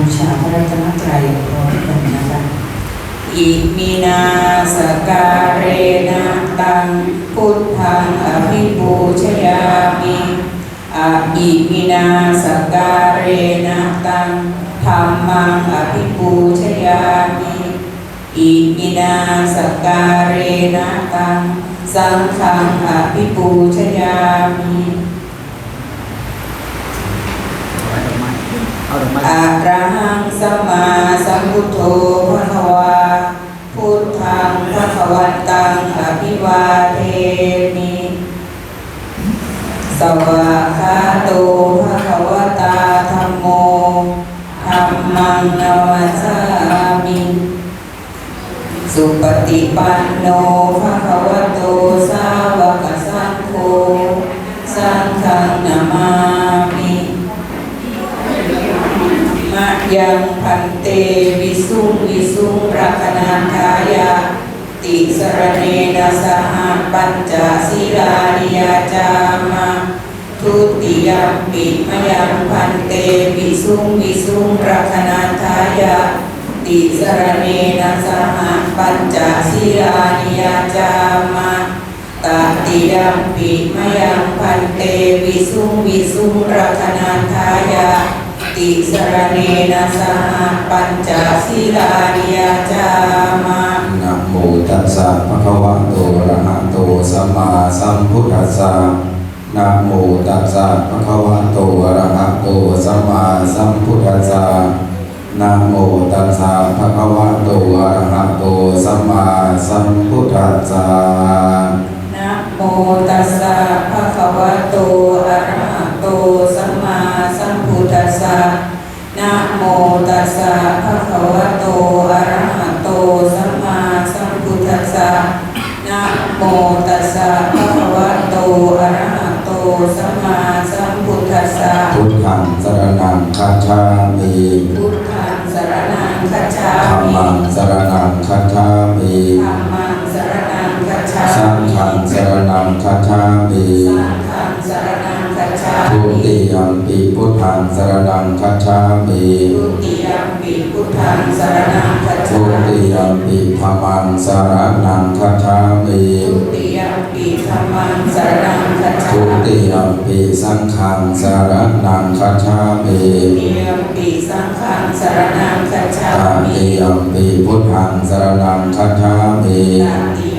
บูชาพระรัตนตรัยพร้อมกันนะคะอิมินาสการเรนะตังพุทธังอภิปูชยามิอิมินาสการเรนะตังธรรมังอภิปูชยามิอิมินาสการเรนะตังสังฆังอภิปูชยามิ เอาดอกไม้ อะระหังสัมมาสัมพุทโธภะคะวา พุทธังภะคะวันตังอภิวาเทมิสวากขาโตภะคะวตาธัมโมธัมมังนามัสามิสุปฏิปันโนภะคะวะโตสาวกสังโฆสังฆังนามามิมะยังพันเตวิสุงวิสุงรักนันทายา ติสรเนนะสหปัญจศีลานิยาจามาทุติยมปิมยังพันเตวิสุงวิสุงรักนันทายาติสรเนนะสหปัญจศีลานิยาจามาตติยมปิมยังพันเตวิสุงวิสุงรักนันทายา ติสรเนนะสหปัญจศีลานิยจามานะโมตัสสะภะคะวะโตอะระหะโตสัมมาสัมพุทธัสสะนะโมตัสสะภะคะวะโตอะระหะโตสัมมาสัมพุทธัสสะนะโมตัสสะภะคะวะโตอะระหะโตสัมมาสัมพุทธัสสะนะโมตัสสะ สสะนะโมตัสสะภะคะวะโตอะระหะโตสัมมาสัมพุทธัสสะนะโมตัสสะภะคะวะโตอะระหะโตสัมมาสัมพุทธัสสะพุทธังสรณังคัจฉามิพุทธังสรณังคัจฉาธัมมิมังสรณังคัจฉามิธัมมังสรณังคัจฉาสังมิฆังสรณังคัจฉามิสังฆังสรณังคัจฉา ทุมิติยมปิพุทธังสรณังคัจฉามิทุติยมปิพุทธังสรณังคัจทุฉาติมิยมปิธรรมังสรณังคัจฉามิทุติยมปิธัมมังสรณังคัจฉาทุมิติยมปิสังฆังสรณังคัจฉามิทุติยมปิสังฆังสรณังคัจฉาตามิติยมปิพุทธังสรณังคัจฉามิ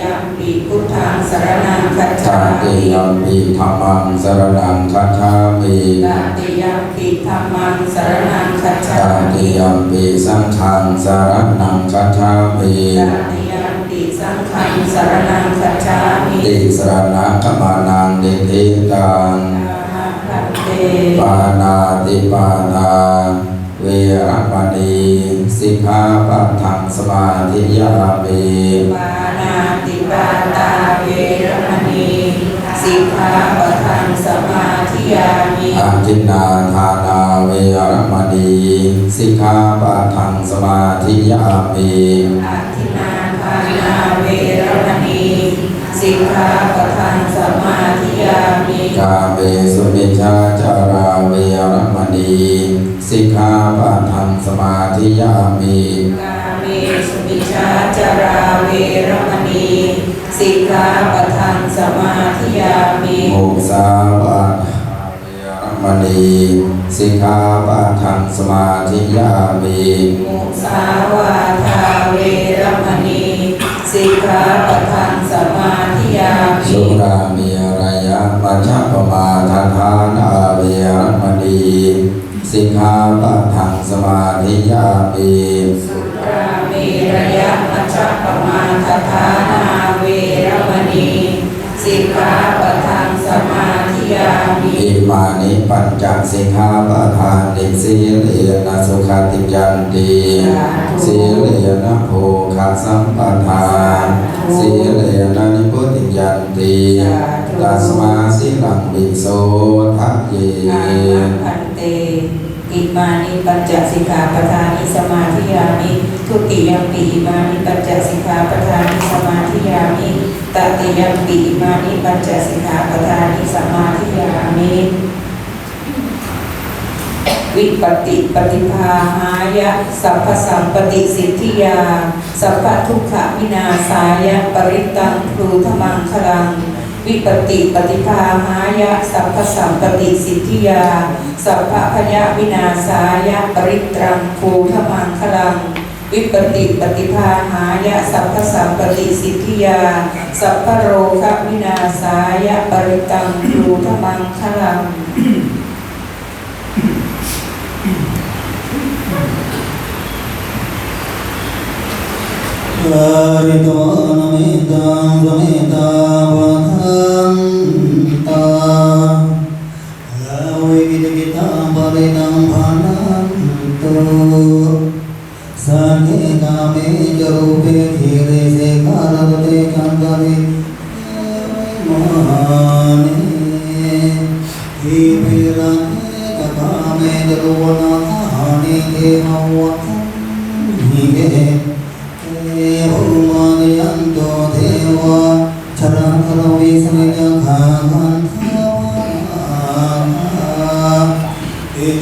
สรณังคัจฉาตาติมิยมปิธรรมังสรณังคัจฉามิตติยมปิธัมมังสรณังคัจฉาตามิติยมปิสังฆังสรณังคัจฉามิตติยมปิสังฆังสรณังคัจฉามิติสรณะขมานังนิทิตังอานปานาติปานาเวรมณีสิกขาปัทังสมาธิยามิปานา สิกขาปะทังสมาธิยามิอาทินนาทานาเวรมณีสิกขาปัทังสมาธิยามิอาทินาทานาเวรมณีสิกขาปะทังส มาธิยามิกาเมสุมิชาจาราเวรมณีสิกขาปัทังสมาธิยามิกาเมสุมิชาจาราเวรมณีสิกขาปะทังสมาธิยามิมุสาวาทาเวรมณีสิกขาปัทังสมาธิยามิมุสาวาทาเวรมณีสิกขาปะทังสมาธิยามิสุรามีอะไร ยะมัชฌปมาทาทานาเวรมณีสิกขาปัทังสมาธิยามีสุรามีระยะมัชฌปมาทฐานา มิอิมานิปัญจสิกขาปทานติสีเลนะสุขติยันติสีเลนะโภคสัมปทานสีเลนะนิพุติยันติตัสมาสิลังวิโสทัพเยอาหังพันเตอิมานิปัญจสิกขาปทานิสมาธิยามิ ทุติยมปิมานิปัญจสิกขาปทานิสมาธิยามิตติยมปิมานิปัญจสิกขาปทานิสมาธิยามิวิปติปฏิภาหายะสัพพสัมปติสิทธิยา สัพพทุกขวินาศายะปริตังพลูธมังคลัง วิปติปฏิภาหายะสัพพสัมปติสิทธิยา สัพพพยาวินาศายะปริตรังภูธมังคลัง วิปติปฏิภาหายะสัพพสัมปติสิทธิยา สัพพโรคะวินาสายะปริตังรูธมังคลังลาริโตนเมตังเมิต 주님의 대오만 양도 대와 자랑하라 이게